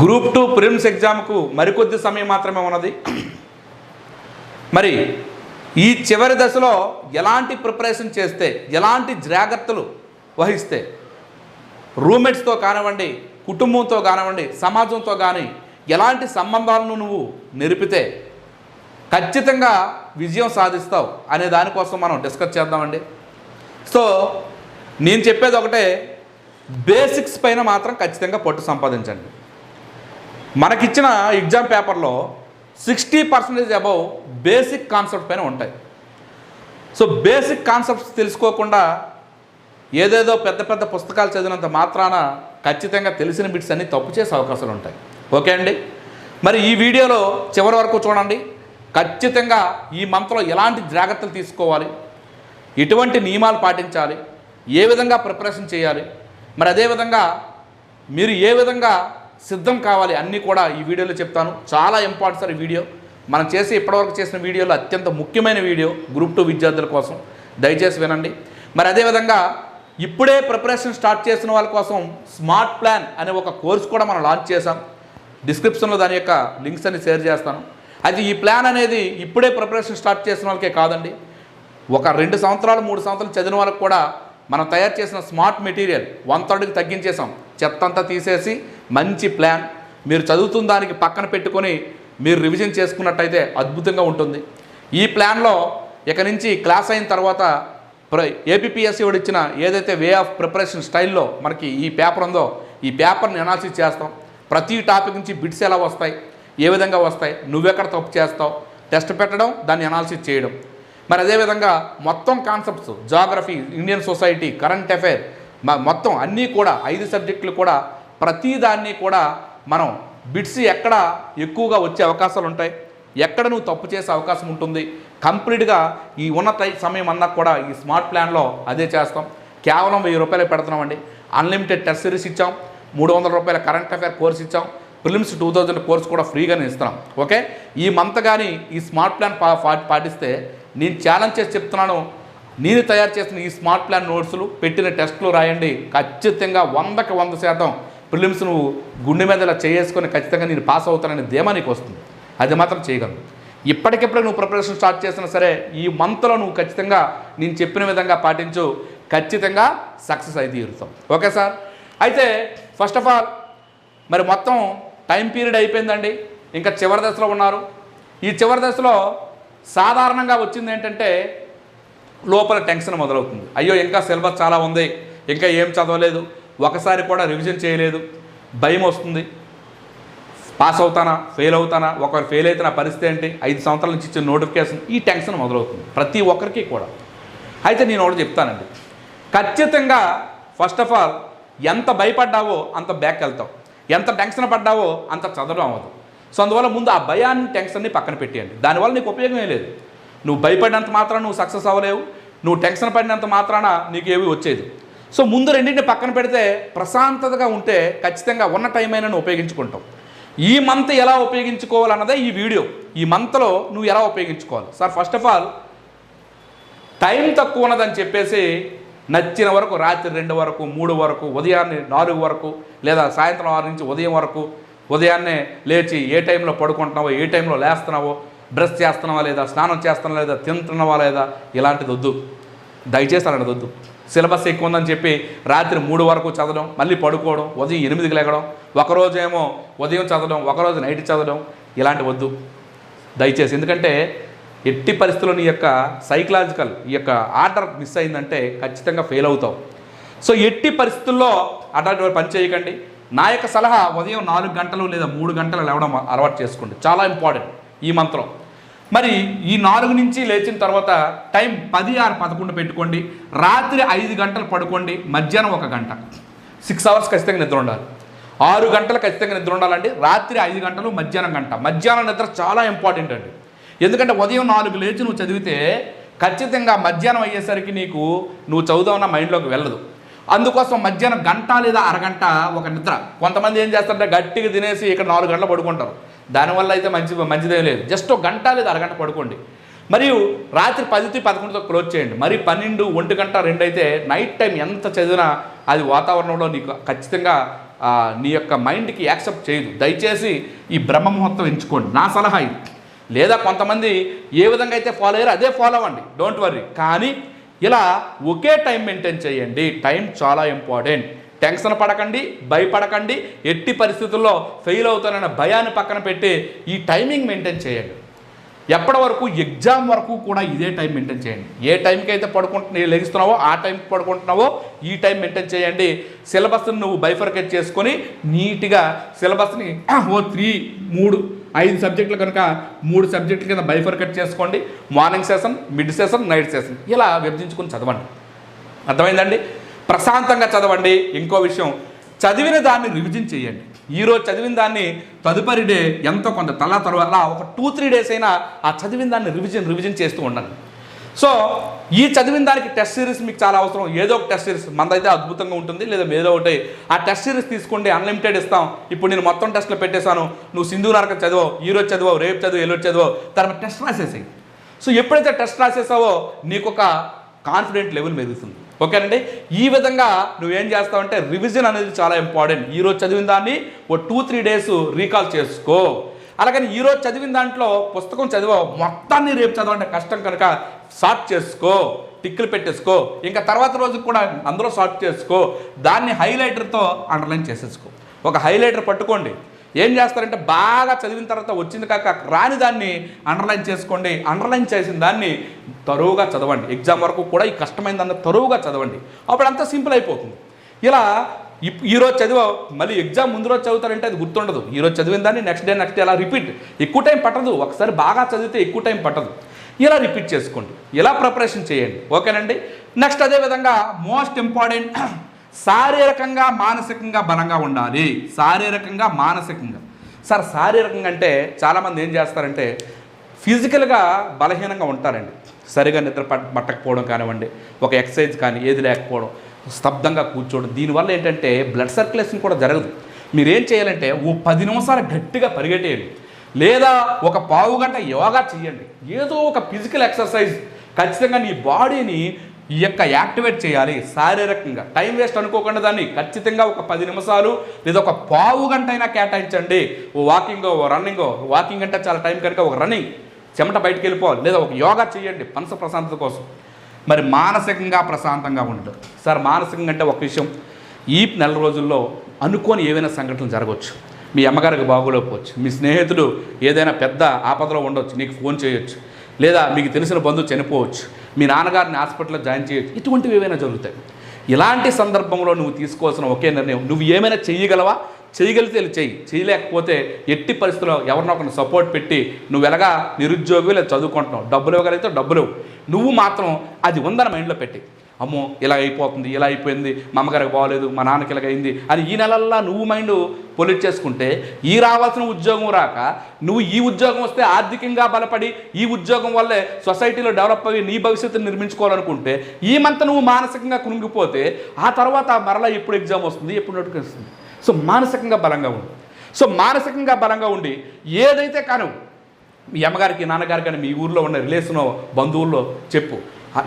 Group two Prim's ఎగ్జామ్కు మరికొద్ది సమయం మాత్రమే ఉన్నది. మరి ఈ చివరి దశలో ఎలాంటి ప్రిపరేషన్ చేస్తే ఎలాంటి జాగ్రత్తలు వహిస్తే రూమ్మేట్స్తో కానివ్వండి కుటుంబంతో కానివ్వండి సమాజంతో కానీ ఎలాంటి సంబంధాలను నువ్వు నిరిపితే ఖచ్చితంగా విజయం సాధిస్తావు అనే దానికోసం మనం డిస్కస్ చేద్దామండి. సో నేను చెప్పేది ఒకటే బేసిక్స్ పైన మాత్రం ఖచ్చితంగా పట్టు సంపాదించండి. మనకిచ్చిన ఎగ్జామ్ పేపర్లో sixty percentage above basic concept పైన ఉంటాయి. సో బేసిక్ కాన్సెప్ట్స్ తెలుసుకోకుండా ఏదేదో పెద్ద పెద్ద పుస్తకాలు చదివినంత మాత్రాన ఖచ్చితంగా తెలిసిన బిట్స్ అన్ని తప్పు చేసే అవకాశాలు ఉంటాయి. ఓకే అండి? మరి ఈ వీడియోలో చివరి వరకు చూడండి. ఖచ్చితంగా ఈ మంత్లో ఎలాంటి జాగ్రత్తలు తీసుకోవాలి? ఎటువంటి నియమాలు పాటించాలి? ఏ విధంగా ప్రిపరేషన్ చేయాలి? మరి అదేవిధంగా మీరు ఏ విధంగా సిద్ధం కావాలి. అన్నీ కూడా ఈ వీడియోలో చెప్తాను. చాలా ఇంపార్టెంట్ సార్ ఈ వీడియో. మనం చేసి ఇప్పటివరకు చేసిన వీడియోలో అత్యంత ముఖ్యమైన వీడియో గ్రూప్ టూ విద్యార్థుల కోసం. దయచేసి వినండి. మరి అదేవిధంగా ఇప్పుడే ప్రిపరేషన్ స్టార్ట్ చేసిన వాళ్ళ కోసం స్మార్ట్ ప్లాన్ అనే ఒక కోర్స్ కూడా మనం లాంచ్ చేసాం డిస్క్రిప్షన్లో దాని యొక్క లింక్స్ అన్ని షేర్ చేస్తాను. అది ఈ ప్లాన్ అనేది ఇప్పుడే ప్రిపరేషన్ స్టార్ట్ చేసిన వాళ్ళకే కాదండి. ఒక రెండు సంవత్సరాలు మూడు సంవత్సరాలు చదివిన వాళ్ళకి కూడా మనం తయారు చేసిన స్మార్ట్ మెటీరియల్ వన్ థర్డ్కి తగ్గించేసాం చెత్త అంతా తీసేసి మంచి ప్లాన్. మీరు చదువుతున్న దానికి పక్కన పెట్టుకొని మీరు రివిజన్ చేసుకున్నట్టయితే అద్భుతంగా ఉంటుంది. ఈ ప్లాన్లో ఇక నుంచి క్లాస్ అయిన తర్వాత ప్ర ఏపీఎస్సీ వాడు ఇచ్చిన ఏదైతే వే ఆఫ్ ప్రిపరేషన్ స్టైల్లో మనకి ఈ పేపర్ ఉందో ఈ పేపర్ని అనాలిసిస్ చేస్తాం. ప్రతి టాపిక్ నుంచి బిట్స్ ఎలా వస్తాయి ఏ విధంగా వస్తాయి నువ్వెక్కడ తప్పు చేస్తావు టెస్ట్ పెట్టడం దాన్ని అనాలిసిస్ చేయడం. మరి అదేవిధంగా మొత్తం concepts geography Indian society current affair మొత్తం అన్నీ కూడా ఐదు సబ్జెక్టులు కూడా ప్రతి దాన్ని కూడా మనం బిట్స్ ఎక్కడ ఎక్కువగా వచ్చే అవకాశాలు ఉంటాయి ఎక్కడ నువ్వు తప్పు చేసే అవకాశం ఉంటుంది. కంప్లీట్గా ఈ ఉన్నత సమయం అన్నా కూడా ఈ స్మార్ట్ ప్లాన్లో అదే చేస్తాం. కేవలం వెయ్యి రూపాయలు పెడుతున్నామండి. అన్లిమిటెడ్ టెస్ట్ సిరీస్ ఇచ్చాం మూడు వందల రూపాయల కరెంట్ అఫైర్ కోర్స్ ఇచ్చాం ప్రిలిమ్స్ టూ థౌజండ్ కోర్స్ కూడా ఫ్రీగానే ఇస్తున్నాం. ఓకే? ఈ మంత్ కానీ ఈ స్మార్ట్ ప్లాన్ పా పా- పాటిస్తే నేను ఛాలెంజ్ చేసి చెప్తున్నాను నేను తయారు చేసిన ఈ స్మార్ట్ ప్లాన్ నోట్స్లు పెట్టిన టెస్టులు రాయండి. ఖచ్చితంగా వందకి వంద శాతం ప్రిలిమ్స్ నువ్వు గుండె మీద ఇలా చేసుకొని ఖచ్చితంగా నేను పాస్ అవుతానని ధీమా నీకు వస్తుంది. అది మాత్రం చేయగలను. ఇప్పటికిప్పుడు నువ్వు ప్రిపరేషన్ స్టార్ట్ చేసినా సరే ఈ మంత్లో నువ్వు ఖచ్చితంగా నేను చెప్పిన విధంగా పాటించు. ఖచ్చితంగా సక్సెస్ అయితే తీరుతాం ఓకే సార్? అయితే ఫస్ట్ ఆఫ్ ఆల్ మరి మొత్తం టైం పీరియడ్ అయిపోయిందండి. ఇంకా చివరి దశలో ఉన్నారు. ఈ చివరి దశలో సాధారణంగా వచ్చింది ఏంటంటే లోపల టెన్షన్ మొదలవుతుంది. అయ్యో ఇంకా సిలబస్ చాలా ఉంది. ఇంకా ఏం చదవలేదు. ఒకసారి కూడా రివిజన్ చేయలేదు. భయం వస్తుంది. పాస్ అవుతానా? ఫెయిల్ అవుతానా? ఒకరు ఫెయిల్ అయితే నా పరిస్థితి ఏంటి? ఐదు సంవత్సరాల నుంచి ఇచ్చిన నోటిఫికేషన్ ఈ టెన్షన్ మొదలవుతుంది. ప్రతి ఒక్కరికి కూడా. అయితే నేను ఒకటి చెప్తానండి. ఖచ్చితంగా ఫస్ట్ ఆఫ్ ఆల్ ఎంత భయపడ్డావో అంత బ్యాక్ వెళ్తావు. ఎంత టెన్షన్ పడ్డావో అంత చదవడం అవ్వదు. సో అందువల్ల ముందు ఆ భయాన్ని టెన్షన్ని పక్కన పెట్టేయండి. దానివల్ల నీకు ఉపయోగం ఏం లేదు. నువ్వు భయపడినంత మాత్రాన నువ్వు సక్సెస్ అవ్వలేవు. నువ్వు టెన్షన్ పడినంత మాత్రాన నీకు ఏవి వచ్చేది. సో ముందు రెండింటిని పక్కన పెడితే ప్రశాంతతగా ఉంటే ఖచ్చితంగా ఉన్న టైం అయినా ఉపయోగించుకుంటాం ఈ మంత్ ఎలా ఉపయోగించుకోవాలన్నదే ఈ వీడియో ఈ మంత్లో నువ్వు ఎలా ఉపయోగించుకోవాలి? Sir first of all time తక్కువ ఉన్నదని చెప్పేసి నచ్చిన వరకు రాత్రి రెండు వరకు మూడు వరకు ఉదయాన్నే నాలుగు వరకు లేదా సాయంత్రం ఆరు నుంచి ఉదయం వరకు ఉదయాన్నే లేచి ఏ టైంలో పడుకుంటున్నావో ఏ టైంలో లేస్తున్నావో బ్రష్ చేస్తున్నావా లేదా స్నానం చేస్తున్నావా లేదా తింటున్నావా లేదా ఇలాంటిది వద్దు. దయచేసి అలాంటిది వద్దు. సిలబస్ ఎక్కువ ఉందని చెప్పి రాత్రి మూడు వరకు చదవడం మళ్ళీ పడుకోవడం ఉదయం ఎనిమిదికి లేగడం ఒకరోజు ఏమో ఉదయం చదవడం ఒకరోజు నైట్ చదవడం ఇలాంటి వద్దు. దయచేసి ఎందుకంటే ఎట్టి పరిస్థితుల్లో నీ యొక్క సైకలాజికల్ ఈ యొక్క ఆర్డర్ మిస్ అయిందంటే ఖచ్చితంగా ఫెయిల్ అవుతావు సో ఎట్టి పరిస్థితుల్లో అటువంటి పని చేయకండి. నా యొక్క సలహా ఉదయం నాలుగు గంటలు లేదా మూడు గంటలు లేవడం అలవాటు చేసుకోండి. చాలా ఇంపార్టెంట్ ఈ మంత్రం. మరి ఈ నాలుగు నుంచి లేచిన తర్వాత టైం పది ఆరు పదకొండు పెట్టుకోండి. రాత్రి ఐదు గంటలు పడుకోండి. మధ్యాహ్నం ఒక గంట. సిక్స్ అవర్స్ ఖచ్చితంగా నిద్ర ఉండాలి. ఆరు గంటలు ఖచ్చితంగా నిద్ర ఉండాలండి. రాత్రి ఐదు గంటలు మధ్యాహ్నం గంట. మధ్యాహ్నం నిద్ర చాలా ఇంపార్టెంట్ అండి. ఎందుకంటే ఉదయం నాలుగు లేచి నువ్వు చదివితే ఖచ్చితంగా మధ్యాహ్నం అయ్యేసరికి నీకు నువ్వు చదువుదామన్న మైండ్లోకి వెళ్ళదు. అందుకోసం మధ్యాహ్నం గంట లేదా అరగంట ఒక నిద్ర. కొంతమంది ఏం చేస్తారంటే గట్టిగా తినేసి ఇక్కడ నాలుగు గంటలు పడుకుంటారు. దానివల్ల అయితే మంచి మంచిదేం లేదు. జస్ట్ ఒక గంట లేదు అరగంట పడుకోండి. మరియు రాత్రి పదికి పదకొండుతో క్లోజ్ చేయండి. మరి పన్నెండు ఒంటి గంట రెండు అయితే నైట్ టైం ఎంత చదివినా అది వాతావరణంలో నీకు ఖచ్చితంగా నీ యొక్క మైండ్కి యాక్సెప్ట్ చేయదు. దయచేసి ఈ బ్రహ్మ ముహూర్తం ఎంచుకోండి. నా సలహా ఇది. లేదా కొంతమంది ఏ విధంగా అయితే ఫాలో అయ్యారో అదే ఫాలో అవ్వండి. Don't worry. కానీ ఇలా ఒకే టైం మెయింటైన్ చేయండి. టైం చాలా ఇంపార్టెంట్. టెన్షన్ పడకండి భయపడకండి ఎట్టి పరిస్థితుల్లో ఫెయిల్ అవుతానన్న భయాన్ని పక్కన పెట్టి ఈ టైమింగ్ మెయింటైన్ చేయండి. ఎప్పటి వరకు ఎగ్జామ్ వరకు కూడా ఇదే టైం మెయింటైన్ చేయండి. ఏ టైంకి అయితే పడుకుంటు లెగిస్తున్నావో ఆ టైంకి పడుకుంటున్నావో ఈ టైం మెయింటైన్ చేయండి. సిలబస్ని నువ్వు బైఫర్కేట్ చేసుకొని నీట్గా సిలబస్ని ఓ త్రీ మూడు ఐదు సబ్జెక్టులు కనుక మూడు సబ్జెక్టుల కింద బైఫర్కేట్ చేసుకోండి. Morning session mid session night session ఇలా విభజించుకొని చదవండి. అర్థమైందండి? ప్రశాంతంగా చదవండి. ఇంకో విషయం చదివిన దాన్ని రివిజన్ చేయండి. ఈరోజు చదివిన దాన్ని తదుపరి డే ఎంతో కొంత తల తర్వాత ఒక టూ త్రీ డేస్ అయినా ఆ చదివిన దాన్ని రివిజన్ రివిజన్ చేస్తూ ఉండండి. సో ఈ చదివిన దానికి టెస్ట్ సిరీస్ మీకు చాలా అవసరం. ఏదో ఒక టెస్ట్ సిరీస్ మనదైతే అద్భుతంగా ఉంటుంది లేదా ఏదో ఒకటి. ఆ టెస్ట్ సిరీస్ తీసుకోండి అన్లిమిటెడ్ ఇస్తాం. ఇప్పుడు నేను మొత్తం టెస్ట్లో పెట్టేశాను. నువ్వు సింధు నరక చదివావు ఈరోజు చదివావు రేపు చదువు ఎల్లుండి చదివావు. తర్వాత టెస్ట్ రాసేసాయి. సో ఎప్పుడైతే టెస్ట్ రాసేసావో నీకు ఒక కాన్ఫిడెంట్ లెవెల్ మెరుగుతుంది ఓకేనండి ఈ విధంగా నువ్వేం చేస్తావంటే రివిజన్ అనేది చాలా ఇంపార్టెంట్ ఈరోజు చదివిన దాన్ని ఓ టూ త్రీ డేస్ రీకాల్ చేసుకో. అలాగని ఈరోజు చదివిన దాంట్లో పుస్తకం చదివా మొత్తాన్ని రేపు చదవంటే కష్టం కనుక షార్ట్ చేసుకో టిక్కులు పెట్టేసుకో. ఇంకా తర్వాత రోజు కూడా అందులో సార్ట్ చేసుకో. దాన్ని హైలైటర్తో అండర్లైన్ చేసేసుకో. ఒక హైలైటర్ పట్టుకోండి. ఏం చేస్తారంటే బాగా చదివిన తర్వాత వచ్చింది కాక రాని దాన్ని అండర్లైన్ చేసుకోండి అండర్లైన్ చేసిన దాన్ని తరువుగా చదవండి. ఎగ్జామ్ వరకు కూడా ఈ కష్టమైన దాన్ని తరువుగా చదవండి. అప్పుడు అంతా సింపుల్ అయిపోతుంది. ఇలా ఇప్ ఈరోజు చదివా మళ్ళీ ఎగ్జామ్ ముందు రోజు చదువుతారంటే అది గుర్తుండదు. ఈరోజు చదివిన దాన్ని నెక్స్ట్ డే నెక్స్ట్ డే అలా రిపీట్ ఎక్కువ టైం పట్టదు. ఒకసారి బాగా చదివితే ఎక్కువ టైం పట్టదు. ఇలా రిపీట్ చేసుకోండి. ఇలా ప్రిపరేషన్ చేయండి. ఓకేనండి నెక్స్ట్ అదేవిధంగా మోస్ట్ ఇంపార్టెంట్ శారీరకంగా మానసికంగా బలంగా ఉండాలి. శారీరకంగా మానసికంగా. సార్ శారీరకంగా అంటే చాలామంది ఏం చేస్తారంటే ఫిజికల్గా బలహీనంగా ఉంటారండి. సరిగా నిద్ర పట్టకపోవడం కానివ్వండి ఒక ఎక్సర్సైజ్ కానీ ఏది లేకపోవడం స్తబ్దంగా కూర్చోవడం. దీనివల్ల ఏంటంటే బ్లడ్ సర్క్యులేషన్ కూడా జరగదు. మీరేం చేయాలంటే ఓ పది నిమిషాలు గట్టిగా పరిగెట్టేయండి. లేదా ఒక పావు గంట యోగా చేయండి. ఏదో ఒక ఫిజికల్ ఎక్సర్సైజ్. ఖచ్చితంగా నీ బాడీని ఈ యొక్క యాక్టివేట్ చేయాలి శారీరకంగా. టైం వేస్ట్ అనుకోకుండా దాన్ని ఖచ్చితంగా ఒక పది నిమిషాలు లేదా ఒక పావు గంట అయినా కేటాయించండి. ఓ వాకింగ్ ఓ రన్నింగ్ వాకింగ్ అంటే చాలా టైం కనుక ఒక రన్నింగ్ చెమట బయటికి వెళ్ళిపోవాలి లేదా ఒక యోగా చేయండి మనసు ప్రశాంతత కోసం. మరి మానసికంగా ప్రశాంతంగా ఉండదు సార్ మానసికంగా అంటే ఒక విషయం. ఈ నెల రోజుల్లో అనుకోని ఏవైనా సంఘటనలు జరగవచ్చు. మీ అమ్మగారికి బాగోలేకపోవచ్చు. మీ స్నేహితుడు ఏదైనా పెద్ద ఆపదలో ఉండవచ్చు నీకు ఫోన్ చేయొచ్చు. లేదా మీకు తెలిసిన బంధువు చనిపోవచ్చు. మీ నాన్నగారిని హాస్పిటల్లో జాయిన్ చేయొచ్చు. ఇటువంటివి ఏమైనా జరుగుతాయి. ఇలాంటి సందర్భంలో నువ్వు తీసుకోవాల్సిన ఒకే నిర్ణయం. నువ్వు ఏమైనా చేయగలవా? చేయగలిగితే చెయ్యి. చేయలేకపోతే ఎట్టి పరిస్థితుల్లో ఎవరినో ఒకరిని సపోర్ట్ పెట్టి నువ్వు ఎలాగా నిరుద్యోగి లేదా చదువుకుంటున్నావు? డబ్బులు ఇవ్వగలిగితే డబ్బులు నువ్వు మాత్రం అది ఉందని మైండ్లో పెట్టి. అమ్మో ఇలా అయిపోతుంది ఇలా అయిపోయింది మా అమ్మగారికి బాగోలేదు మా నాన్నకి ఇలాగ అయింది అని ఈ నెలల్లో నువ్వు మైండ్ పొల్యూట్ చేసుకుంటే ఈ రావాల్సిన ఉద్యోగం రాక నువ్వు ఈ ఉద్యోగం వస్తే ఆర్థికంగా బలపడి ఈ ఉద్యోగం వల్లే సొసైటీలో డెవలప్ అయ్యి నీ భవిష్యత్తుని నిర్మించుకోవాలనుకుంటే ఈ మంత్ నువ్వు మానసికంగా కృంగిపోతే ఆ తర్వాత మరలా ఎప్పుడు ఎగ్జామ్ వస్తుంది ఎప్పుడు నోటికి వస్తుంది. సో మానసికంగా బలంగా ఉండు. సో మానసికంగా బలంగా ఉండి ఏదైతే కాను మీ అమ్మగారికి నాన్నగారికి కానీ మీ ఊర్లో ఉన్న రిలేషన్ బంధువుల్లో చెప్పు.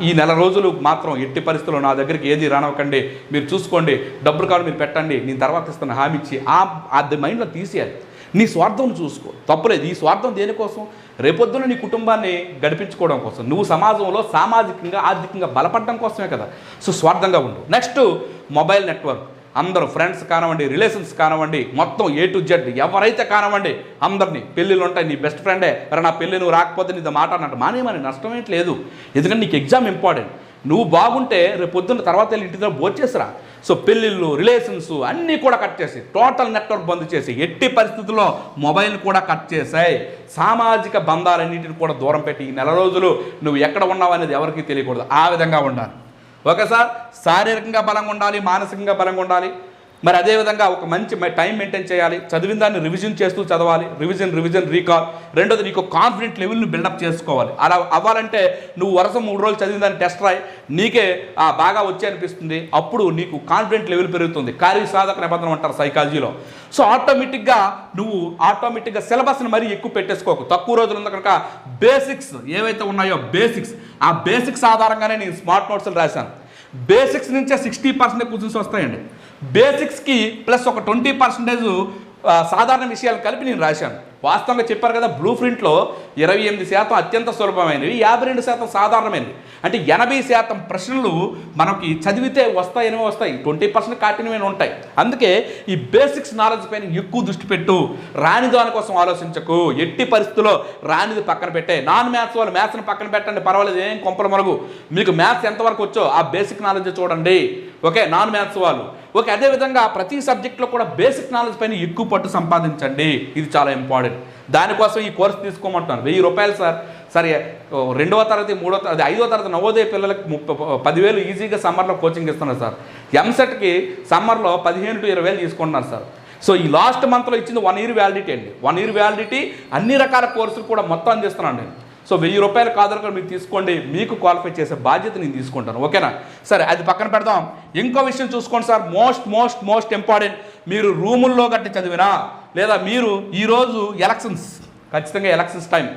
ఈ నెల రోజులు మాత్రం ఎట్టి పరిస్థితుల్లో నా దగ్గరికి ఏది రానవ్వకండి. మీరు చూసుకోండి. డబ్బులు కావాలి మీరు పెట్టండి. నేను తర్వాత ఇస్తాను హామీ ఇచ్చి. ఆ అది మైండ్లో తీసేయాలి. నీ స్వార్థం చూసుకో. తప్పులేదు ఈ స్వార్థం దేనికోసం? రేపొద్దున నీ కుటుంబాన్ని గడిపించుకోవడం కోసం. నువ్వు సమాజంలో సామాజికంగా ఆర్థికంగా బలపడడం కోసమే కదా. సో స్వార్థంగా ఉండు. Next mobile network. అందరూ ఫ్రెండ్స్ కానివ్వండి రిలేషన్స్ కానివ్వండి మొత్తం ఏ టు జెడ్ ఎవరైతే కానివ్వండి అందరినీ పెళ్ళిళ్ళు ఉంటాయి నీ బెస్ట్ ఫ్రెండే మరి నా పెళ్ళి నువ్వు రాకపోతే నీతో మాట్లాడినట్టు మానేమని నష్టం ఏంటి లేదు. ఎందుకంటే నీకు ఎగ్జామ్ ఇంపార్టెంట్ నువ్వు బాగుంటే రేపు పొద్దున్న తర్వాత వెళ్ళి ఇంటి దగ్గర చేసిరా. సో పెళ్ళిళ్ళు రిలేషన్స్ అన్నీ కూడా కట్ చేసి టోటల్ నెట్వర్క్ బంద్ చేసి ఎట్టి పరిస్థితుల్లో మొబైల్ కూడా కట్ చేసాయి. సామాజిక బంధాలన్నింటిని కూడా దూరం పెట్టి ఈ నెల రోజులు నువ్వు ఎక్కడ ఉన్నావు అనేది ఎవరికీ తెలియకూడదు. ఆ విధంగా ఉండాలి. ఒకసారి శారీరకంగా బలంగా ఉండాలి మానసికంగా బలంగా ఉండాలి. మరి అదేవిధంగా ఒక మంచి టైం మెయింటైన్ చేయాలి. చదివిన దాన్ని రివిజన్ చేస్తూ చదవాలి. రివిజన్ రివిజన్ రీకాల్ రెండోది నీకు కాన్ఫిడెంట్ లెవెల్ని బిల్డప్ చేసుకోవాలి. అలా అవ్వాలంటే నువ్వు వరుస మూడు రోజులు చదివిన దాన్ని టెస్ట్ రాయి. నీకే బాగా వచ్చే అనిపిస్తుంది. అప్పుడు నీకు కాన్ఫిడెంట్ లెవెల్ పెరుగుతుంది. కార్యసాధక నిబంధన అంటారు సైకాలజీలో సో ఆటోమేటిక్గా నువ్వు ఆటోమేటిక్గా సిలబస్ని మరీ ఎక్కువ పెట్టేసుకోకు. తక్కువ రోజులు ఉంది కనుక బేసిక్స్ ఏవైతే ఉన్నాయో బేసిక్స్ ఆ బేసిక్స్ ఆధారంగానే నేను స్మార్ట్ నోట్స్లు రాశాను. బేసిక్స్ నుంచే సిక్స్టీ పర్సెంట్ క్వశ్చన్స్ వస్తాయండి. బేసిక్స్కి ప్లస్ ఒక ట్వంటీ పర్సెంటేజ్ సాధారణ విషయాలు కలిపి నేను రాశాను. వాస్తవంగా చెప్పారు కదా బ్లూ ప్రింట్లో ఇరవై ఎనిమిది శాతం అత్యంత సులభమైనవి యాభై రెండు శాతం సాధారణమైనవి. అంటే ఎనభై శాతం ప్రశ్నలు మనకి చదివితే వస్తాయని వస్తాయి. ట్వంటీ పర్సెంట్ కాటినవి ఉంటాయి. అందుకే ఈ బేసిక్స్ నాలెడ్జ్ పైన ఎక్కువ దృష్టి పెట్టు. రాని దానికోసం ఆలోచించకు. ఎట్టి పరిస్థితుల్లో రానిది పక్కన పెట్టే. నాన్ మ్యాథ్స్ వాళ్ళు మ్యాథ్స్ని పక్కన పెట్టండి పర్వాలేదు ఏం కొంపల మరుగు మీకు మ్యాథ్స్ ఎంతవరకు వచ్చో ఆ బేసిక్ నాలెడ్జ్ చూడండి. ఓకే నాన్ మ్యాథ్స్ వాళ్ళు. ఓకే అదేవిధంగా ప్రతి సబ్జెక్ట్లో కూడా బేసిక్ నాలెడ్జ్ పైన ఎక్కువ పట్టు సంపాదించండి. ఇది చాలా ఇంపార్టెంట్. దానికోసం ఈ కోర్స్ తీసుకోమంటున్నాను వెయ్యి రూపాయలు సార్. సరే రెండవ తరగతి మూడో తరగతి ఐదో తరగతి నవోదయ పిల్లలకి ముప్పై పదివేలు ఈజీగా సమ్మర్లో కోచింగ్ ఇస్తున్నారు సార్. ఎంసెట్కి సమ్మర్లో పదిహేను టు ఇరవై వేలు తీసుకుంటున్నారు సార్. సో ఈ లాస్ట్ మంత్లో ఇచ్చింది వన్ ఇయర్ వ్యాలిడిటీ అండి. వన్ ఇయర్ వ్యాలిడిటీ అన్ని రకాల కోర్సులు కూడా మొత్తం అందిస్తున్నాను నేను. సో వెయ్యి రూపాయలు కాదనుకొని మీరు తీసుకోండి మీకు క్వాలిఫై చేసే బాధ్యత నేను తీసుకుంటాను. ఓకేనా? సరే అది పక్కన పెడదాం. ఇంకో విషయం చూసుకోండి sir. Most most most important మీరు రూముల్లో గట్టి చదివినా లేదా మీరు ఈరోజు ఎలక్షన్స్ ఖచ్చితంగా ఎలక్షన్స్ టైం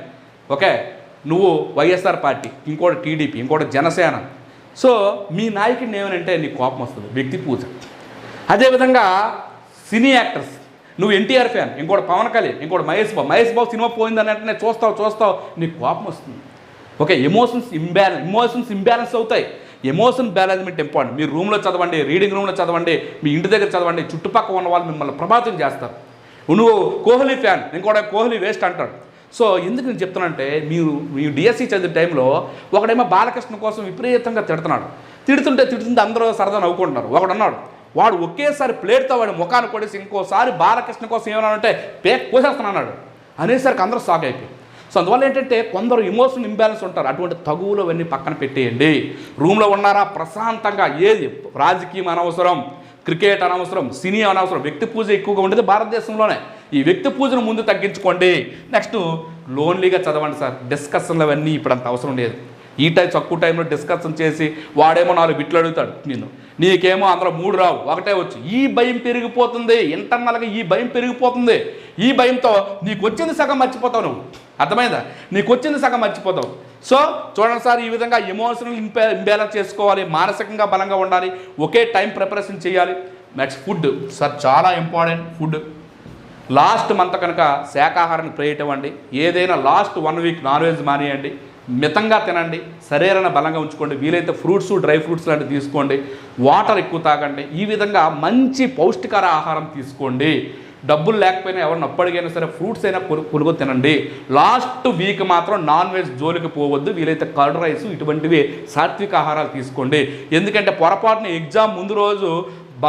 ఓకే? నువ్వు వైఎస్ఆర్ పార్టీ ఇంకోటి టీడీపీ ఇంకోటి జనసేన. సో మీ నాయకుడిని ఏమనంటే నీకు కోపం వస్తుంది. వ్యక్తి పూజ. అదేవిధంగా సినీ యాక్టర్స్ నువ్వు ఎన్టీఆర్ ఫ్యాన్ ఇంకోటి పవన్ కళ్యాణ్ ఇంకోటి మహేష్ బాబు. మహేష్ బాబు సినిమా పోయిందని వెంటనే చూస్తావు చూస్తావు నీకు కోపం వస్తుంది. Okay emotions imbalance emotions imbalance అవుతాయి. ఎమోషన్ బ్యాలెన్స్మెంట్ ఇంపార్టెంట్ మీరు రూమ్లో చదవండి రీడింగ్ రూమ్లో చదవండి మీ ఇంటి దగ్గర చదవండి చుట్టుపక్కల ఉన్న వాళ్ళు మిమ్మల్ని ప్రభావితం చేస్తారు. నువ్వు కోహ్లీ ఫ్యాన్ ఇంకోటి కోహ్లీ వేస్ట్ అంటాడు. సో ఎందుకు నేను చెప్తానంటే మీరు మీ డిఎస్సి చదివే టైంలో ఒకడేమో బాలకృష్ణ కోసం విపరీతంగా తిడుతున్నాడు. తిడుతుంటే తిడుతుంటే అందరూ సరదా నవ్వుకుంటున్నారు. ఒకడు అన్నాడు వాడు ఒకేసారి ప్లేట్తో వాడి ముఖాన్ని కొడేసి ఇంకోసారి బాలకృష్ణ కోసం ఏమన్నా అంటే పేక్ కోసేస్తున్నాడు అనేసరికి అందరూ షాక్ అయిపోయి సో అందువల్ల ఏంటంటే కొందరు ఇమోషన్ ఇంబ్యాలెన్స్ ఉంటారు. అటువంటి తగువులు అవన్నీ పక్కన పెట్టేయండి. రూమ్లో ఉన్నారా? ప్రశాంతంగా ఏది? రాజకీయం అనవసరం క్రికెట్ అనవసరం సినీ అనవసరం. వ్యక్తి పూజ ఎక్కువగా ఉండేది భారతదేశంలోనే. ఈ వ్యక్తి పూజను ముందు తగ్గించుకోండి. నెక్స్ట్ లోన్లీగా చదవండి సార్. డిస్కషన్లు అవన్నీ ఇప్పుడు అంత అవసరం లేదు. ఈ టైం తక్కువ టైంలో డిస్కషన్ చేసి వాడేమో నాలుగు బిట్లు అడుగుతాడు నేను నీకేమో అందులో మూడు రావు ఒకటే వచ్చు. ఈ భయం పెరిగిపోతుంది ఇంటర్నల్గా ఈ భయం పెరిగిపోతుంది. ఈ భయంతో నీకు వచ్చింది సగం మర్చిపోతావు నువ్వు. అర్థమైందా? నీకు వచ్చింది సగం మర్చిపోతావు. సో చూడండి సార్ ఈ విధంగా ఎమోషనల్ ఇంపే ఇంబ్యాలెన్స్ చేసుకోవాలి మానసికంగా బలంగా ఉండాలి ఒకే టైం ప్రిపరేషన్ చేయాలి. నెక్స్ట్ ఫుడ్ సార్ చాలా ఇంపార్టెంట్ ఫుడ్ లాస్ట్ మంత్ కనుక శాకాహారాన్ని ప్రేయటం అండి. ఏదైనా last one week non veg మానేయండి. మితంగా తినండి శరీరాన్ని బలంగా ఉంచుకోండి వీలైతే ఫ్రూట్స్ డ్రై ఫ్రూట్స్ లాంటివి తీసుకోండి వాటర్ ఎక్కువ తాగండి ఈ విధంగా మంచి పౌష్టికర ఆహారం తీసుకోండి. డబ్బులు లేకపోయినా ఎవరిని అప్పటికైనా సరే ఫ్రూట్స్ అయినా కొను తినండి. లాస్ట్ వీక్ మాత్రం నాన్ వెజ్ జోలికి పోవద్దు వీలైతే కర్డ్ రైస్ ఇటువంటివి సాత్విక ఆహారాలు తీసుకోండి. ఎందుకంటే పొరపాటున ఎగ్జామ్ ముందు రోజు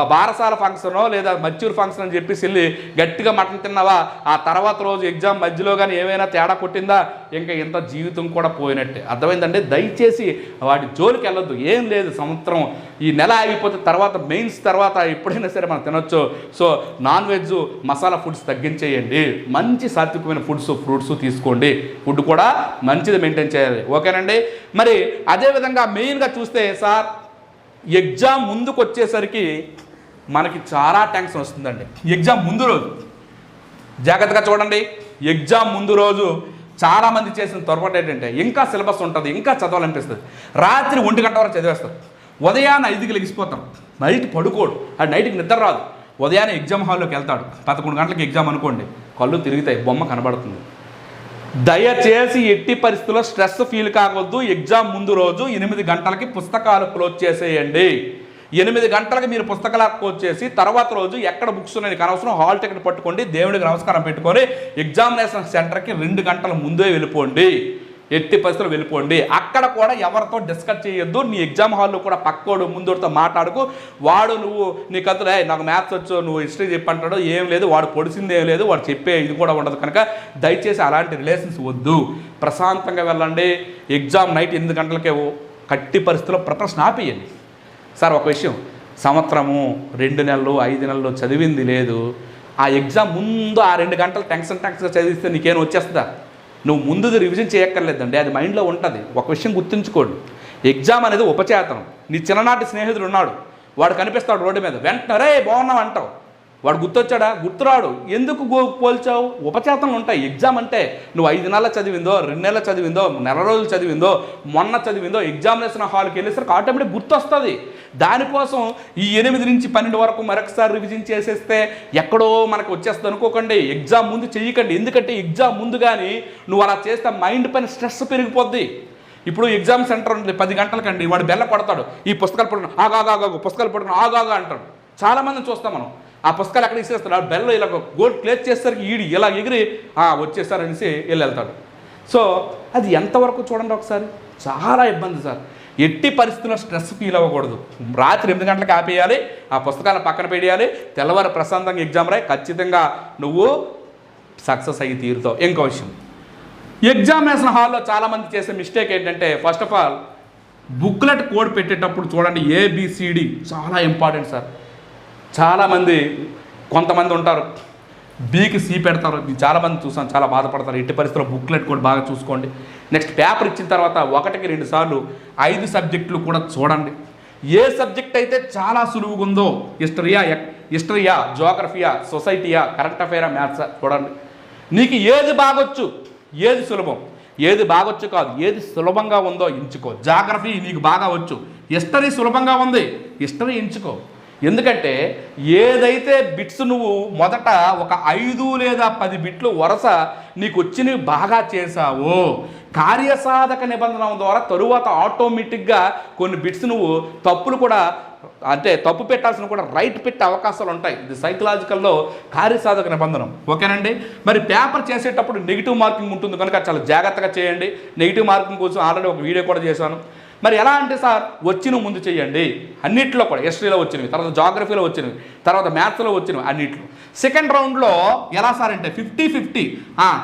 బారసాల ఫంక్షనో లేదా మచ్చూర్ ఫంక్షన్ అని చెప్పేసి వెళ్ళి గట్టిగా మటన్ తిన్నావా? ఆ తర్వాత రోజు ఎగ్జామ్ మధ్యలో కానీ ఏమైనా తేడా కొట్టిందా? ఇంకా ఇంత జీవితం కూడా పోయినట్టే. అర్థమైందంటే దయచేసి వాటి జోలికి వెళ్ళొద్దు. ఏం లేదు సంవత్సరం ఈ నెల ఆగిపోతే తర్వాత మెయిన్స్ తర్వాత ఎప్పుడైనా సరే మనం తినొచ్చు. So non veg masala foods తగ్గించేయండి. మంచి సాత్వికమైన ఫుడ్స్ ఫ్రూట్స్ తీసుకోండి. ఫుడ్ కూడా మంచిది మెయింటైన్ చేయాలి. ఓకేనండి? మరి అదేవిధంగా మెయిన్గా చూస్తే సార్ ఎగ్జామ్ ముందుకు వచ్చేసరికి మనకి చాలా టెన్షన్ వస్తుందండి. ఎగ్జామ్ ముందు రోజు. జాగ్రత్తగా చూడండి. ఎగ్జామ్ ముందు రోజు చాలామంది చేసిన పొరపాటు ఏంటంటే ఇంకా సిలబస్ ఉంటుంది ఇంకా చదవాలనిపిస్తుంది. రాత్రి ఒంటి గంట వరకు చదివేస్తారు. ఉదయాన్నే ఐదుకి లెగిసిపోతాం. నైట్ పడుకోడు. ఆ నైట్కి నిద్ర రాదు. ఉదయాన్నే ఎగ్జామ్ హాల్లోకి వెళ్తాడు. పదకొండు గంటలకు ఎగ్జామ్ అనుకోండి కళ్ళు తిరుగుతాయి బొమ్మ కనబడుతుంది. దయచేసి ఎట్టి పరిస్థితుల్లో స్ట్రెస్ ఫీల్ కావద్దు. ఎగ్జామ్ ముందు రోజు ఎనిమిది గంటలకి పుస్తకాలు క్లోజ్ చేసేయండి. ఎనిమిది గంటలకు మీరు పుస్తకాలు వచ్చేసి తర్వాత రోజు ఎక్కడ బుక్స్ ఉన్నాయి అనవసరం హాల్ టికెట్ పట్టుకోండి దేవుడికి నమస్కారం పెట్టుకొని ఎగ్జామినేషన్ సెంటర్కి రెండు గంటల ముందే వెళ్ళిపోండి. ఎట్టి పరిస్థితులు వెళ్ళిపోండి. అక్కడ కూడా ఎవరితో డిస్కస్ చేయొద్దు. నీ ఎగ్జామ్ హాల్లో కూడా పక్కోడు ముందుతో మాట్లాడుకు. వాడు నువ్వు నీ కథలే నాకు మ్యాథ్స్ వచ్చు నువ్వు హిస్టరీ చెప్పంటాడు ఏం లేదు వాడు పొడిసింది ఏం లేదు వాడు చెప్పే ఇది కూడా ఉండదు కనుక దయచేసి అలాంటి రిలేషన్స్ వద్దు. ప్రశాంతంగా వెళ్ళండి. ఎగ్జామ్ నైట్ ఎనిమిది గంటలకే కట్టి పరిస్థితుల్లో ప్రిపరేషన్ ఆపేయండి. సార్ ఒక విషయం. సంవత్సరము రెండు నెలలు ఐదు నెలలు చదివింది లేదు. ఆ ఎగ్జామ్ ముందు ఆ రెండు గంటలు టెన్షన్ టెన్షన్ చదివిస్తే నీకేం వచ్చేస్తుందా? నువ్వు ముందు రివిజన్ చేయక్కర్లేదండి. అది మైండ్లో ఉంటుంది. ఒక విషయం గుర్తుంచుకోండి. ఎగ్జామ్ అనేది ఉపచేతనం. నీ చిన్ననాటి స్నేహితుడు ఉన్నాడు. వాడు కనిపిస్తాడు రోడ్డు మీద. వెంటనే రే బాగున్నావు అంటావు. వాడు గుర్తొచ్చాడా? గుర్తురాడు. ఎందుకు గో- పోల్చావు? ఉపచేతనలు ఉంటాయి. ఎగ్జామ్ అంటే నువ్వు ఐదు నెలలు చదివిందో రెండు నెలలు చదివిందో నెల రోజులు చదివిందో మొన్న చదివిందో ఎగ్జామినేషన్ హాల్కి వెళ్ళేసరికి ఆటోమేటిక్ గుర్తొస్తుంది. దానికోసం ఈ ఎనిమిది నుంచి పన్నెండు వరకు మరొకసారి రివిజన్ చేసేస్తే ఎక్కడో మనకు వచ్చేస్తుంది అనుకోకండి. ఎగ్జామ్ ముందు చేయకండి. ఎందుకంటే ఎగ్జామ్ ముందు కానీ నువ్వు అలా చేస్తే మైండ్ పైన స్ట్రెస్ పెరిగిపోద్ది. ఇప్పుడు ఎగ్జామ్ సెంటర్ ఉంది పది గంటలకండి. వాడు బెల్ల కొడతాడు. ఈ పుస్తకాలు పడుకుని ఆగాగాగు పుస్తకాలు పడుకుని ఆగాగా అంటాడు. చాలామందిని చూస్తాం మనం. ఆ పుస్తకాలు అక్కడ ఇచ్చేస్తాడు. ఆ బెల్ల ఇలా గోల్డ్ క్లేజ్ చేసేసరికి ఈడి ఇలా ఎగిరి వచ్చేస్తారనేసి వచ్చేసారనేసి వెళ్ళి వెళ్తాడు సో అది ఎంతవరకు చూడండి ఒకసారి. చాలా ఇబ్బంది సార్. ఎట్టి పరిస్థితుల్లో స్ట్రెస్ ఫీల్ అవ్వకూడదు. రాత్రి ఎనిమిది గంటలకు ఆపేయాలి ఆ పుస్తకాలను పక్కన పెట్టేయాలి తెల్లవారు ప్రశాంతంగా ఎగ్జామ్ రాయి ఖచ్చితంగా నువ్వు సక్సెస్ అయ్యి తీరుతావు. ఇంకో విషయం. ఎగ్జామినేషన్ హాల్లో చాలామంది చేసే మిస్టేక్ ఏంటంటే first of all booklet code పెట్టేటప్పుడు చూడండి ఏబిసిడి చాలా ఇంపార్టెంట్ సార్. చాలామంది కొంతమంది ఉంటారు. బీకి సి పెడతారు. చాలామంది చూసాను చాలా బాధపడతారు. ఎట్టి పరిస్థితుల్లో బుక్లెట్ కూడా బాగా చూసుకోండి. నెక్స్ట్ పేపర్ ఇచ్చిన తర్వాత ఒకటికి రెండు సార్లు ఐదు సబ్జెక్టులు కూడా చూడండి. ఏ సబ్జెక్ట్ అయితే చాలా సులువుగా ఉందో హిస్టరీయా హిస్టరీయా జోగ్రఫియా సొసైటీయా కరెంట్ అఫైరా మ్యాథ్సా చూడండి. నీకు ఏది బాగొచ్చు ఏది సులభం? ఏది బాగొచ్చు కాదు ఏది సులభంగా ఉందో ఎంచుకో. జాగ్రఫీ నీకు బాగా వచ్చు. హిస్టరీ సులభంగా ఉంది హిస్టరీ ఎంచుకో. ఎందుకంటే ఏదైతే బిట్స్ నువ్వు మొదట ఒక ఐదు లేదా పది బిట్లు వరుస నీకు వచ్చినవి బాగా చేసావో కార్యసాధక నిబంధన ద్వారా తరువాత ఆటోమేటిక్గా కొన్ని బిట్స్ నువ్వు తప్పులు కూడా అంటే తప్పు పెట్టాల్సిన కూడా రైట్ పెట్టే అవకాశాలు ఉంటాయి. ఇది సైకలాజికల్లో కార్యసాధక నిబంధన. ఓకేనండి? మరి పేపర్ చేసేటప్పుడు నెగిటివ్ మార్కింగ్ ఉంటుంది కనుక చాలా జాగ్రత్తగా చేయండి. నెగిటివ్ మార్కింగ్ కోసం ఆల్రెడీ ఒక వీడియో కూడా చేశాను. మరి ఎలా అంటే సార్ వచ్చిన ముందు చేయండి. అన్నిట్లో కూడా హిస్టరీలో వచ్చినవి తర్వాత జాగ్రఫీలో వచ్చినవి తర్వాత మ్యాథ్స్లో వచ్చినవి అన్నిట్లో. సెకండ్ రౌండ్లో ఎలా సార్ అంటే ఫిఫ్టీ ఫిఫ్టీ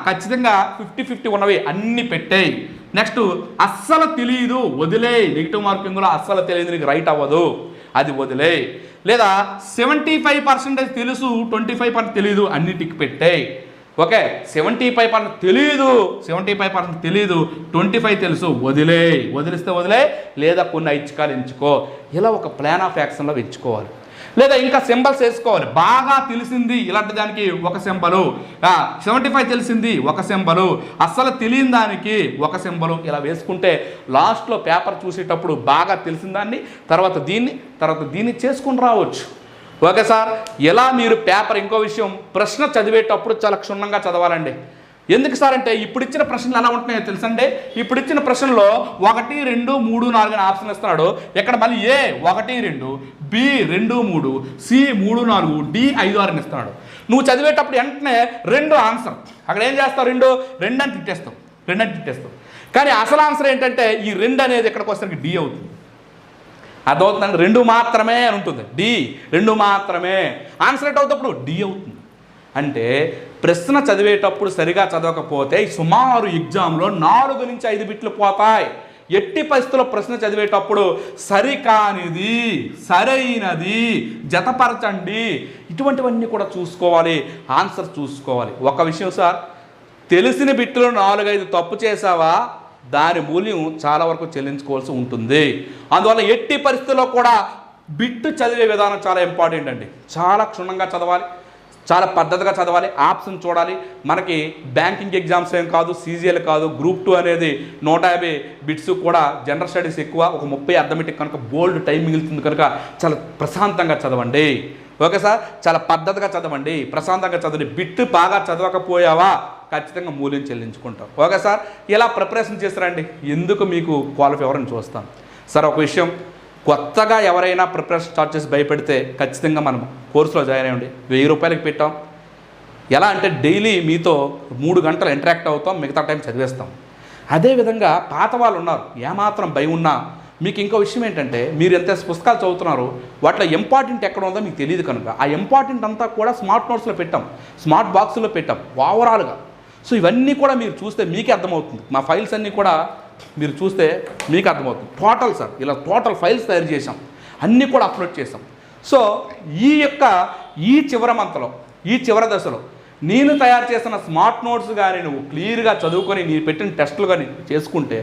ఖచ్చితంగా ఫిఫ్టీ ఫిఫ్టీ ఉన్నవి అన్ని పెట్టేయి. నెక్స్ట్ అస్సలు తెలియదు వదిలే నెగిటివ్ మార్కింగ్లో అస్సలు తెలియదు నీకు రైట్ అవ్వదు. అది వదిలే లేదా సెవెంటీ ఫైవ్ పర్సెంటేజ్ తెలుసు ట్వంటీ ఫైవ్ పర్సెంట్ తెలియదు అన్నిటికి పెట్టేయి. ఓకే సెవెంటీ ఫైవ్ పర్సెంట్ తెలియదు సెవెంటీ ఫైవ్ పర్సెంట్ తెలియదు ట్వంటీ ఫైవ్ తెలుసు. వదిలే. వదిలిస్తే వదిలే లేదా కొన్ని ఐచ్ఛికాలు ఎంచుకో. ఇలా ఒక ప్లాన్ ఆఫ్ యాక్షన్లో ఎంచుకోవాలి. లేదా ఇంకా సింబల్స్ వేసుకోవాలి. బాగా తెలిసింది ఇలాంటి దానికి ఒక సింబలు. సెవెంటీ ఫైవ్ తెలిసింది ఒక సింబలు. అస్సలు తెలియని దానికి ఒక సింబలు. ఇలా వేసుకుంటే లాస్ట్లో పేపర్ చూసేటప్పుడు బాగా తెలిసిన దాన్ని తర్వాత దీన్ని తర్వాత దీన్ని చేసుకుని రావచ్చు. ఓకే సార్ ఎలా మీరు పేపర్ ఇంకో విషయం ప్రశ్న చదివేటప్పుడు చాలా క్షుణ్ణంగా చదవాలండి. ఎందుకు సార్ అంటే ఇప్పుడు ఇచ్చిన ప్రశ్నలు ఎలా ఉంటున్నాయో తెలుసండి? ఇప్పుడు ఇచ్చిన ప్రశ్నలో ఒకటి రెండు మూడు నాలుగు అని ఆప్షన్ ఇస్తున్నాడు. ఇక్కడ మళ్ళీ ఏ ఒకటి రెండు బి రెండు మూడు సి మూడు నాలుగు డి ఐదు ఆరు అని ఇస్తున్నాడు. నువ్వు చదివేటప్పుడు వెంటనే రెండు ఆన్సర్. అక్కడ ఏం చేస్తావు రెండు? రెండు అని తిట్టేస్తావు. రెండు అని తిట్టేస్తావు. కానీ అసలు ఆన్సర్ ఏంటంటే ఈ రెండు అనేది ఇక్కడికి వచ్చేసరికి డి అవుతుంది. అర్థమవుతుందండి? రెండు మాత్రమే అని ఉంటుంది. డి రెండు మాత్రమే. ఆన్సర్ ఎట్ అవుతప్పుడు డి అవుతుంది. అంటే ప్రశ్న చదివేటప్పుడు సరిగా చదవకపోతే సుమారు ఎగ్జామ్లో నాలుగు నుంచి ఐదు బిట్లు పోతాయి. ఎట్టి పరిస్థితుల్లో ప్రశ్న చదివేటప్పుడు సరికానిది సరైనది జతపరచండి. ఇటువంటివన్నీ కూడా చూసుకోవాలి ఆన్సర్ చూసుకోవాలి. ఒక విషయం సార్ తెలిసిన బిట్టులో నాలుగైదు తప్పు చేసావా దాని మూల్యం చాలా వరకు చెల్లించుకోవాల్సి ఉంటుంది. అందువల్ల ఎట్టి పరిస్థితుల్లో కూడా బిట్టు చదివే విధానం చాలా ఇంపార్టెంట్ అండి. చాలా క్షుణ్ణంగా చదవాలి చాలా పద్ధతిగా చదవాలి ఆప్షన్ చూడాలి. మనకి బ్యాంకింగ్ ఎగ్జామ్స్ ఏం కాదు సీజీఎల్ కాదు గ్రూప్ టూ అనేది నూట యాభై బిట్స్ కూడా జనరల్ స్టడీస్ ఎక్కువ ఒక ముప్పై అర్థమెటిక్ కనుక బోల్డ్ టైం మిగులుతుంది కనుక చాలా ప్రశాంతంగా చదవండి. Okay sir? చాలా పద్ధతిగా చదవండి ప్రశాంతంగా చదవండి. బిట్టు బాగా చదవకపోయావా? ఖచ్చితంగా మూల్యం చెల్లించుకుంటాం. Okay sir? ఇలా ప్రిపరేషన్ చేస్తారండి. ఎందుకు మీకు క్వాలిఫై ఎవరని చూస్తాం. సార్ ఒక విషయం. కొత్తగా ఎవరైనా ప్రిపరేషన్ స్టార్ట్ చేసి భయపెడితే ఖచ్చితంగా మనం కోర్సులో జాయిన్ అయ్యండి. వెయ్యి రూపాయలకి పెట్టాం. ఎలా అంటే డైలీ మీతో మూడు గంటలు ఇంటరాక్ట్ అవుతాం మిగతా టైం చదివేస్తాం. అదేవిధంగా పాత వాళ్ళు ఉన్నారు. ఏమాత్రం భయం ఉన్నా మీకు ఇంకో విషయం ఏంటంటే మీరు ఎంత పుస్తకాలు చదువుతున్నారు వాటిలో ఇంపార్టెంట్ ఎక్కడ ఉందో మీకు తెలియదు కనుక. ఆ ఇంపార్టెంట్ అంతా కూడా స్మార్ట్ నోట్స్లో పెట్టాం. స్మార్ట్ బాక్స్లో పెట్టాం. ఓవరాల్గా. సో ఇవన్నీ కూడా మీరు చూస్తే మీకే అర్థమవుతుంది. మా ఫైల్స్ అన్నీ కూడా మీరు చూస్తే మీకు అర్థమవుతుంది. టోటల్ సార్ ఇలా టోటల్ ఫైల్స్ తయారు చేసాం అన్నీ కూడా అప్లోడ్ చేసాం సో ఈ యొక్క ఈ చివరి మంతలో ఈ చివరి దశలో నేను తయారు చేసిన స్మార్ట్ నోట్స్ కానీ నువ్వు క్లియర్గా చదువుకొని నీ పెట్టిన టెస్టులు కానీ చేసుకుంటే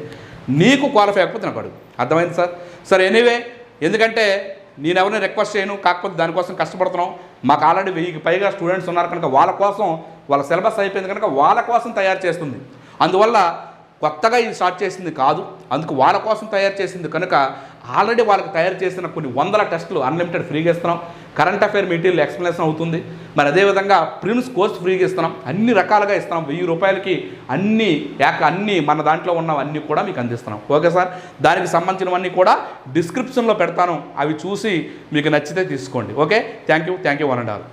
నీకు క్వాలిఫై అయిపోతే నాకు అడుగు. అర్థమైంది సార్? సార్ ఎనీవే ఎందుకంటే నేను ఎవరిని రిక్వెస్ట్ చేయను కాకపోతే దానికోసం కష్టపడుతున్నాం. మాకు ఆల్రెడీ వెయ్యికి పైగా స్టూడెంట్స్ ఉన్నారు కనుక వాళ్ళ కోసం వాళ్ళ సిలబస్ అయిపోయింది కనుక వాళ్ళ కోసం తయారు చేస్తుంది. అందువల్ల కొత్తగా ఇది స్టార్ట్ చేసింది కాదు. అందుకు వాళ్ళ కోసం తయారు చేసింది కనుక ఆల్రెడీ వాళ్ళకి తయారు చేసిన కొన్ని వందల టెస్టులు అన్లిమిటెడ్ ఫ్రీగా ఇస్తున్నాం. కరెంట్ అఫైర్ మెటీరియల్ ఎక్స్ప్లెనేషన్ అవుతుంది. మరి అదేవిధంగా ప్రిమ్స్ కోర్స్ ఫ్రీగా ఇస్తున్నాం. అన్ని రకాలుగా ఇస్తున్నాం. వెయ్యి రూపాయలకి అన్ని యాక అన్ని మన దాంట్లో ఉన్నవన్నీ కూడా మీకు అందిస్తున్నాం. Okay sir? దానికి సంబంధించినవన్నీ కూడా డిస్క్రిప్షన్లో పెడతాను. అవి చూసి మీకు నచ్చితే తీసుకోండి. Okay? Thank you. Thank you one and all.